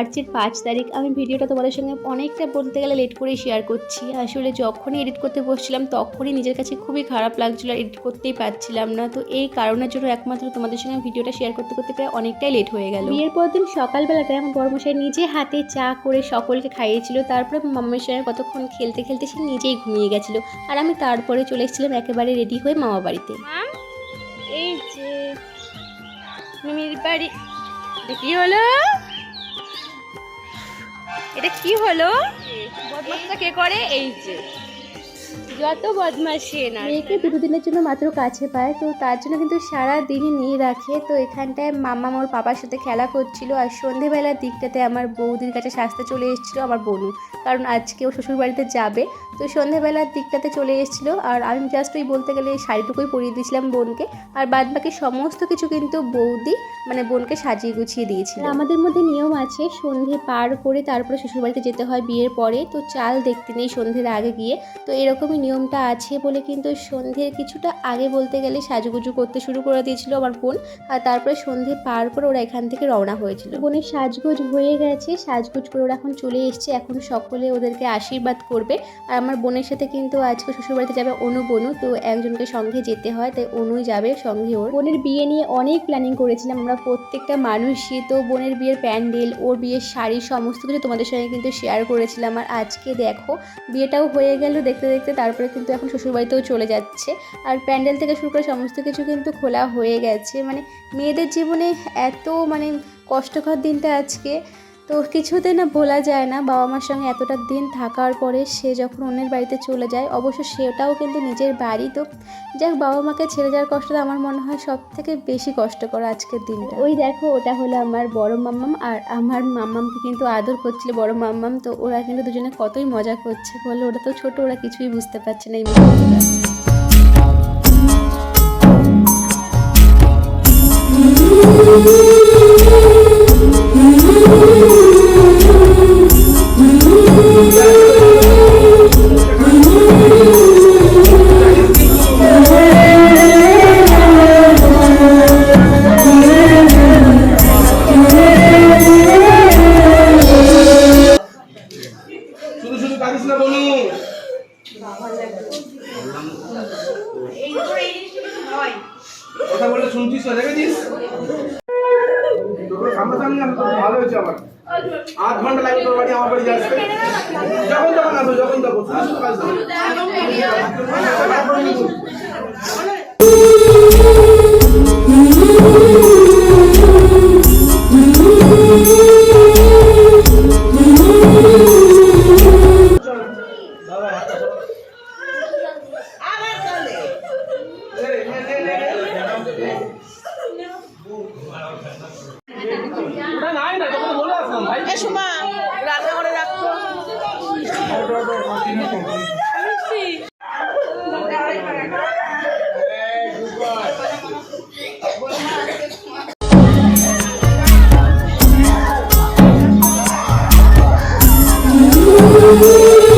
মার্চের পাঁচ তারিখ, আমি ভিডিওটা তোমাদের সঙ্গে অনেকটা বলতে গেলে লেট করেই শেয়ার করছি। আসলে যখনই এডিট করতে বসছিলাম, তখনই নিজের কাছে খুবই খারাপ লাগছিল এডিট করতেই পারছিলাম না। তো এই কারণের জন্য একমাত্র তোমাদের সঙ্গে ভিডিওটা শেয়ার করতে করতে প্রায় অনেকটাই লেট হয়ে গেল। বিয়ের পর দিন সকালবেলাটায় আমার বড়মশাই নিজে হাতে চা করে সকলকে খাইয়েছিল। তারপরে মামার সঙ্গে কতক্ষণ খেলতে খেলতে সে নিজেই ঘুমিয়ে গেছিল। আর আমি তারপরে চলে এসেছিলাম একেবারে রেডি হয়ে মামা বাড়িতে। এই যে বাড়ি। কি হলো? কি হলো? কে করে? এই যে। যত বদমাসি না মেয়েকে দুটো দিনের জন্য মাত্র কাছে পায় তো তার জন্য কিন্তু সারা দিনই নিয়ে রাখে। তো এখানটায় মামা ওর পাপার সাথে খেলা করছিল আর সন্ধেবেলার দিকটাতে আমার বৌদির কাছে সাজতে চলে এসেছিল আমার বোনু। কারণ আজকে ও শ্বশুর বাড়িতে যাবে। তো সন্ধেবেলার দিকটাতে চলে এসেছিল আর আমি জাস্ট ওই বলতে গেলে এই শাড়িটুকুই পরিয়ে দিয়েছিলাম বোনকে। আর বাদ বাকি সমস্ত কিছু কিন্তু বৌদি মানে বোনকে সাজিয়ে গুছিয়ে দিয়েছিল। আমাদের মধ্যে নিয়ম আছে সন্ধে পার করে তারপরে শ্বশুরবাড়িতে যেতে হয় বিয়ের পরে। তো চাল দেখতে নেই সন্ধ্যের আগে গিয়ে। তো এরকমই নিয়মটা আছে বলে কিন্তু সন্ধ্যের কিছুটা আগে বলতে গেলে সাজুগুজু করতে শুরু করে দিয়েছিল আমার বোন। আর তারপরে সন্ধে পার করে ওরা এখান থেকে রওনা হয়েছিল। বোনের সাজগোজ হয়ে গেছে, সাজগোজ করে ওরা এখন চলে এসছে। এখন সকলে ওদেরকে আশীর্বাদ করবে। আর আমার বোনের সাথে কিন্তু আজকে শ্বশুরবাড়িতে যাবে অনু বনু, তো একজনকে সঙ্গে যেতে হয়, তাই অনুই যাবে সঙ্গে ওর। বোনের বিয়ে নিয়ে অনেক প্ল্যানিং করেছিলাম আমরা প্রত্যেকটা মানুষই, তো বোনের বিয়ের প্যান্ডেল, ওর বিয়ের শাড়ি, সমস্ত কিছু তোমাদের সঙ্গে কিন্তু শেয়ার করেছিলাম। আর আজকে দেখো, বিয়েটাও হয়ে গেল দেখতে দেখতে, তারপরে কিন্তু এখন শ্বশুরবাড়িতেও চলে যাচ্ছে। আর প্যান্ডেল থেকে শুরু করে সমস্ত কিছু কিন্তু খোলা হয়ে গেছে। মানে মেয়েদের জীবনে এত মানে কষ্টকর দিনটা আজকে। তো কিছুতে না ভোলা যায় না বাবা মার সঙ্গে এতটা দিন থাকার পরে সে যখন অন্যের বাড়িতে চলে যায়, অবশ্য সেটাও কিন্তু নিজের বাড়ি তো। যাক বাবা মাকে ছেড়ে যাওয়ার কষ্টটা আমার মনে হয় সব থেকে বেশি কষ্টকর আজকের দিনটা। ওই দেখো, ওটা হলো আমার বড় মাম্মাম আর আমার মাম্মামকে কিন্তু আদর করছিল বড় মাম্মাম। তো ওরা কিন্তু দুজনে কতই মজা করছে, বলে? ওরা তো ছোট, ওরা কিছুই বুঝতে পারছে না এই কথা বলে শুনছিস তো, দেখেছিস? সামনাসামনি ভালো হয়েছে আমার। আধ ঘণ্টা লাগবে তোর বাড়ি, আমার বাড়ি আসতে। যখন তখন আসো যখন তখন। শুধু কাজ নাই না তখন বলে আসলাম ভাই সুমা রান্না করে রাখতো Thank